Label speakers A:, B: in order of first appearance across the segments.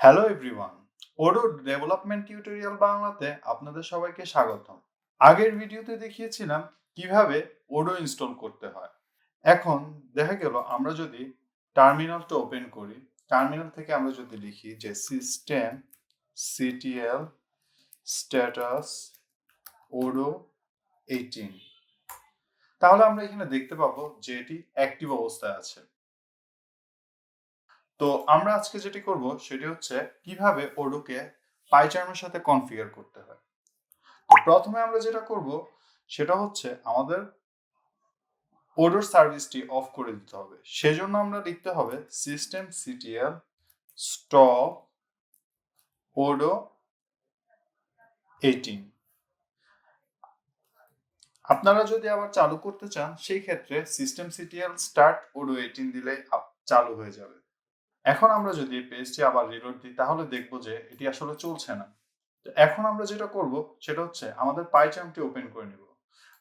A: Hello everyone Odoo development tutorial বাংলাতে আপনাদের সবাইকে স্বাগতম। আগের ভিডিওতে দেখিয়েছিলাম কীভাবে ওডো ইনস্টল করতে হয়। এখন দেখা গেল আমরা যদি টার্মিনালটা ওপেন করি টার্মিনাল থেকে আমরা যদি লিখি যে system CTL status Odoo eighteen তাহলে আমরা এখানে দেখতে পাবো যে এটি অ্যাক্টিভ অবস্থায় আছে। তো আমরা আজকে যেটি করব সেটি হচ্ছে কীভাবে ওডোকে পাইচার্মের সাথে কনফিগার করতে হয়। তো প্রথমে আমরা যেটা করব সেটা হচ্ছে আমাদের ওডোর সার্ভিসটি অফ করে দিতে হবে। সেজন্য আমরা লিখতে হবে system CTL stop Odoo eighteen আপনারা যদি আবার চালু করতে চান, সেই ক্ষেত্রে system CTL start Odoo eighteen দিলে চালু হয়ে যাবে। এখন আমরা যদি পেজটি আবার রিলোড দিই, তাহলে দেখব যে এটি আসলে চলছে না। তো এখন আমরা যেটা করব, সেটা হচ্ছে আমাদের পাইচামটি ওপেন করে নিব।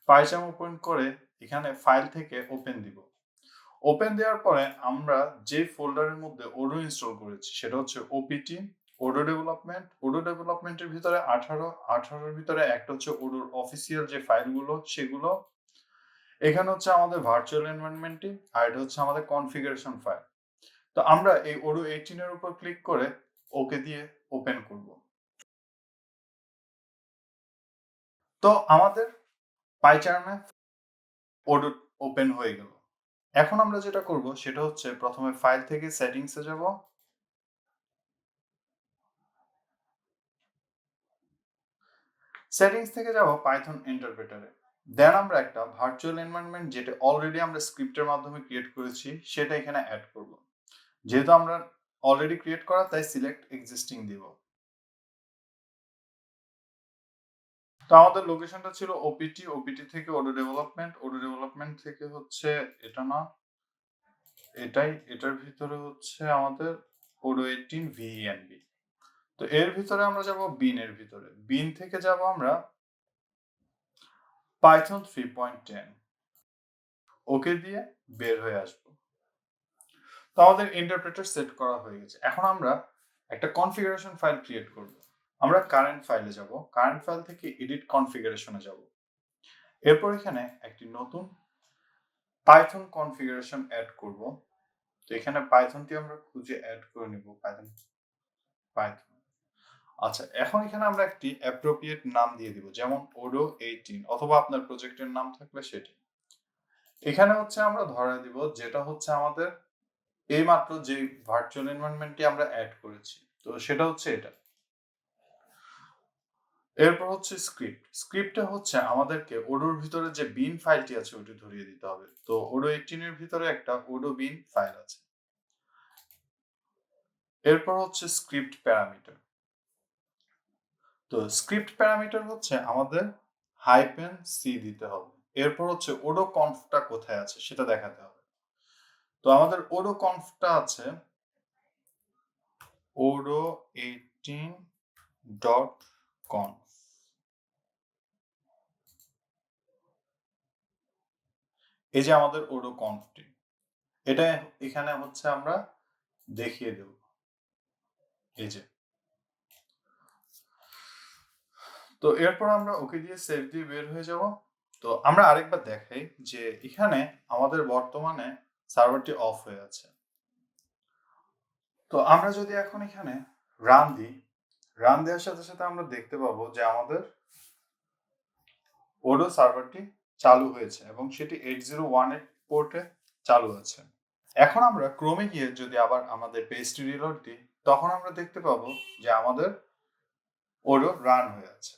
A: পাইচাম ওপেন করে এখানে ফাইল থেকে ওপেন দিব। ওপেন দেওয়ার পরে আমরা যে ফোল্ডারের মধ্যে ওডো ইনস্টল করেছি, সেটা হচ্ছে ওপিটি ওডো ডেভেলপমেন্ট ওডো ডেভেলপমেন্টের ভিতরে আঠারো, আঠারোর ভিতরে একটা হচ্ছে ওডোর অফিসিয়াল যে ফাইলগুলো সেগুলো। এখানে হচ্ছে আমাদের ভার্চুয়াল এনভায়রনমেন্টটি আর এটা হচ্ছে আমাদের কনফিগারেশন ফাইল তো আমরা এই ওডো এইটিনের উপর ক্লিক করে ওকে দিয়ে ওপেন করব। তো আমাদের পাইচার্মে ওডো ওপেন হয়ে গেল। এখন আমরা যেটা করব সেটা হচ্ছে প্রথমে ফাইল থেকে সেটিংসে যাব। সেটিংস থেকে যাব পাইথন ইন্টারপ্রেটারে দেন আমরা একটা ভার্চুয়াল এনভায়রনমেন্ট যেটা অলরেডি আমরা স্ক্রিপ্টের মাধ্যমে ক্রিয়েট করেছি, সেটা এখানে অ্যাড করব। যেহেতু আমরা অলরেডি ক্রিয়েট করা, তাই সিলেক্ট এক্সিস্টিং দিব। তো আমাদের লোকেশনটা ছিল ওপিটি ওপিটি থেকে ওডো ডেভেলপমেন্ট ওডো ডেভেলপমেন্ট থেকে হচ্ছে এটা না, এটাই, এটার ভিতরে হচ্ছে আমাদের ওডো এইটিন ভিএনবি তো এর ভিতরে আমরা যাব বিন এর ভিতরে। বিন থেকে যাব আমরা Python three point ten okay দিয়ে বের হয়ে আসব। তো আমাদের ইন্টারপ্রেটার সেট করা হয়ে গেছে। এখন আমরা একটা কনফিগারেশন ফাইল ক্রিয়েট করব। আমরা কারেন্ট ফাইলে যাব। কারেন্ট ফাইল থেকে এডিট কনফিগারেশনে যাব। এরপর এখানে একটি নতুন পাইথন কনফিগারেশন অ্যাড করব। তো এখানে পাইথনটি আমরা খুঁজে অ্যাড করে নিব। পাইথন পাইথন আচ্ছা এখন এখানে আমরা একটি অ্যাপ্রোপ্রিয়েট নাম দিয়ে দিব, যেমন ওডো এইটিন অথবা আপনার প্রজেক্টের নাম থাকলে সেটি। এখানে হচ্ছে আমরা ধরে দিব, যেটা হচ্ছে আমাদের এইমাত্র যে ভার্চুয়াল এনভায়রনমেন্টটি আমরা অ্যাড করেছি, তো সেটা হচ্ছে এটা। এরপর হচ্ছে স্ক্রিপ্ট স্ক্রিপ্টে হচ্ছে আমাদেরকে ওডোর ভিতরে যে বিন ফাইলটি আছে ওটি ধরিয়ে দিতে হবে। তো ওডো এইটিন এর ভিতরে একটা ওডো বিন ফাইল আছে। এরপর হচ্ছে স্ক্রিপ্ট প্যারামিটার তো স্ক্রিপ্ট প্যারামিটার হচ্ছে আমাদের হাইপেন সি দিতে হবে। এরপর হচ্ছে ওডো কনফটা কোথায় আছে, সেটা দেখাতে হবে। তো আমাদের ওডো কনফটা আছে ওডো এইটিন ডট কনফ। এই যে আমাদের ওডো কনফটি এটা এখানে হচ্ছে আমরা দেখিয়ে দেব। এই যে। তো এরপর আমরা ওকে দিয়ে সেভ দিয়ে বের হয়ে যাব। তো আমরা আরেকবার দেখাই যে এখানে আমাদের বর্তমানে সার্ভারটি অফ হয়ে আছে। তো আমরা যদি এখন এখানে রান দিই রান দেওয়ার সাথে সাথে আমরা দেখতে পাবো যে আমাদের ওডো সার্ভারটি চালু হয়েছে এবং সেটি এইট জিরো ওয়ান এইট পোর্টে চালু আছে। এখন আমরা ক্রমে গিয়ে যদি আবার আমাদের পেজটি রিলোড দিই, তখন আমরা দেখতে পাবো যে আমাদের ওডো রান হয়ে আছে।